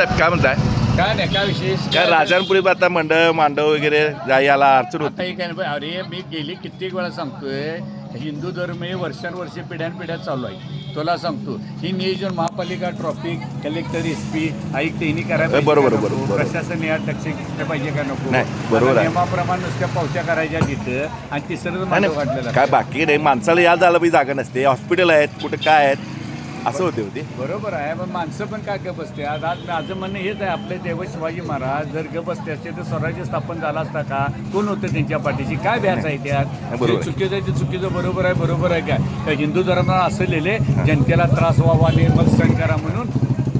साहेब काय म्हणताय? काय नाही काय विशेष? काय राजांपुरी आता मंडळ मांडव वगैरे जा- याला अडचण होती. आता हे काय नाही, अरे मी गेली कित्येक वेळा सांगतोय हिंदू धर्म हे वर्षानुवर्षे पिढ्यानपिढ्या चालू आहे. तुला सांगतो ही नियोजन महापालिका ट्रॉफिक कलेक्टर एस पी आयुक्त यांनी करायला पाहिजे बरोबर, का नको? बरोबर, बरोबर. प्रशासन यात लक्ष घेतलं पाहिजे का नको? नाही, बरोबर आता आहे. नियमाप्रमाणे नुसत्या पावत्या करायच्या तिथं आणि तिसरं नाही, मांडव नाही, काढलेला काय बाकी नाही माणसाला या झालं बी जागा नसते. हॉस्पिटल आहेत कुठे काय आहेत असं होते होते. बरोबर आहे पण माणसं पण काय गप बसते. आज आज माझं म्हणणं हेच आहे आपले देव शिवाजी महाराज जर गप बसते असते तर स्वराज्य स्थापन झालं असता का? कोण होतं त्यांच्या पाठीशी? काय भ्यास आहे त्यात? जे. चुकीचं आहे ते चुकीचं बरोबर आहे बरोबर आहे काय? का हिंदू धर्माला असं लिहिले जनतेला त्रास व्हावा आणि मग सण करा म्हणून.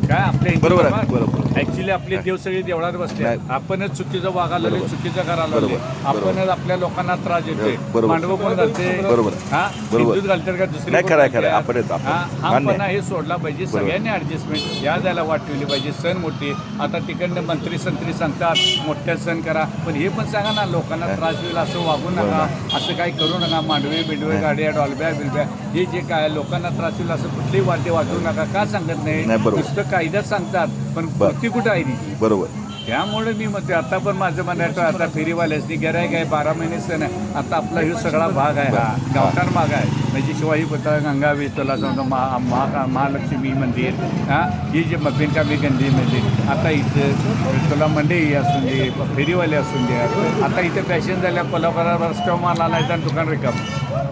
काय आपल्या बरोबर आहे, बरोबर. ऍक्च्युली आपले देव सगळे देवळात बसले नाही. आपणच चुकीचं वागायला लागले, बरोबर. चुकीचं करायला लागले. बरोबर, बरोबर. आपणच आपल्या लोकांना त्रास देतोय बरोबर. मांडव कोण घालते बरोबर. हा बरोबर. हिंदूच घालतात का दुसरे नाही, कोण खरं आहे, खरं आहे. घालतात? आपणच, आपण. हा, मान्य आहे. पण सोडला पाहिजे बरोबर. सगळ्यांनी ऍडजस्टमेंट या द्यायला वाट ठेवली पाहिजे सण मोठे आता तिकडनं मंत्री संत्री सांगतात मोठ्या सण करा पण हे पण सांगा ना लोकांना त्रास होईल असं वागू नका असं काही करू नका मांडवे बिंडवे गाड्या डॉलब्या बिलब्या हे जे काय लोकांना त्रास होईल असं कुठलीही वाद्य वाजवू नका का सांगत नाही नाही, बरोबर. नुसतं कायद्यात सांगतात पण बरं. कृती कुठं आहे तिची? बरोबर. त्यामुळे मी म्हणते आता पण माझं म्हणायचं आता फेरीवाल्यासनी गिरायक आहे बारा महिने सण आहे. आता आपला ह्यो सगळा भाग आहे हा गावठाण भाग आहे. म्हणजे शिवाजी पुतळा गंगा वीज तुला सांगतो महा महा महालक्ष्मी मंदिर हा ही जे मपिनका मी गंदी मंदिर आता इथं तुला मंडई असून दे फेरीवाले असून दे आता इथे पॅशन झाल्या कोल्हापुरात रस्त्यावर माल आणायचा आणि दुकान रिकाम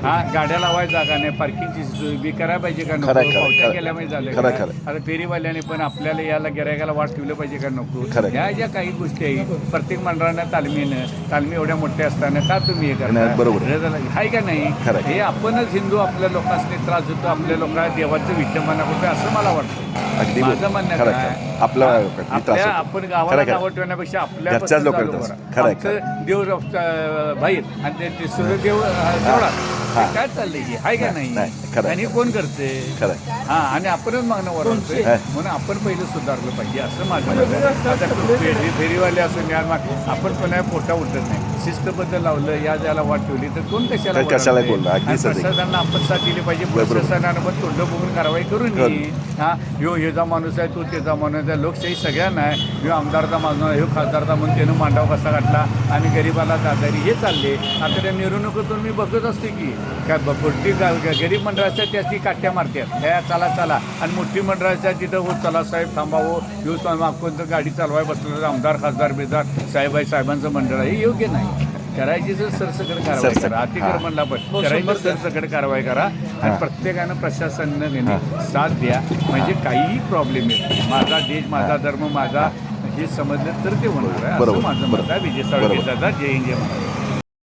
हा गाड्या लावायची जागा नाही पार्किंगची सोय बी करायला पाहिजे का नको पावत्या आहे. केल्यामुळे झालं. आता फेरीवाल्याने पण आपल्याला याला गिरायकाला वाट ठेवलं पाहिजे का नको खरं आहे. या ज्या काही गोष्टी आहेत प्रत्येक मंडळानं तालमीनं तालमी एवढ्या मोठ्या असताना का तुम्ही हे नाही, करता बरोबर आहे. का नाही. हे आपणच हिंदू आपल्या लोकांनी त्रास देतो आपल्या लोकांना देवाचं विद्यमान होतं असं मला वाटतं अगदी माझं बरोबर. म्हणणं खरं काय आहे, खरं हा, त्रास आपल्या होतो. आपण खरं गावाला खरं नावं ठेवण्यापेक्षा आपल्या घरच्याच लोकांना त्रास. खरं आहे, खरं आमचं देव बाहेर आणि ते- ते सूर्यदेव देवळात हा. हे काय चाललंय की आहे का नाही, नाही खरं आहे. आणि कोण करते खरं आहे. हा आणि आपणच मागणं वरवतोय हा. म्हणून आपण पहिलं सुधारलं पाहिजे असं माझं मत आहे. आता फेरी फेरीवाले असून या आपण कोणा पोटा उठत नाही शिस्तबद्ध लावलं या ज्याला वाट ठेवली तर कोण कशाला तर कशाला वरडतंय? बोलणार? अगदी आणि सत्य. प्रशासनानं आपण साथ दिली पाहिजे. प्रशासनानं पण तोंड बघून कारवाई करून करू. नये हा ह्यो ह्याचा माणूस आहे तो त्याचा माणूस आहे लोकशाही सगळ्यांना आहे. ह्यो आमदारचा माणूस आहे, ह्यो खासदारचा म्हणून त्यानं मांडाव कसा घातला आणि गरीबाला दादारी हे चालले. आता त्या मिरवणुकीतून मी बघत असते की काय ग- गरीब मंडळाच्या त्याची काट्या मारतात ह्या चला चला. आणि मोठी मंडळाच्या तिथं हो चला साहेब थांबावं ह्यो कोणतं गाडी चालवाय बसलं तर आमदार खासदार बिदार साहेब आहे साहेबांचं मंडळ आहे हे योग्य नाही. करायची तर सरसकट कारवाई सरसकट. करा अतिक्रमणला पण करायची तर सरसकट कारवाई करा आणि प्रत्येकानं प्रशासनानं साथ द्या म्हणजे काहीही प्रॉब्लेम येत. माझा देश माझा धर्म माझा हे समजलं तर ते होणार आहे असं माझं मत. आहे विजय. साळके दादा जय हिंद जय महाराज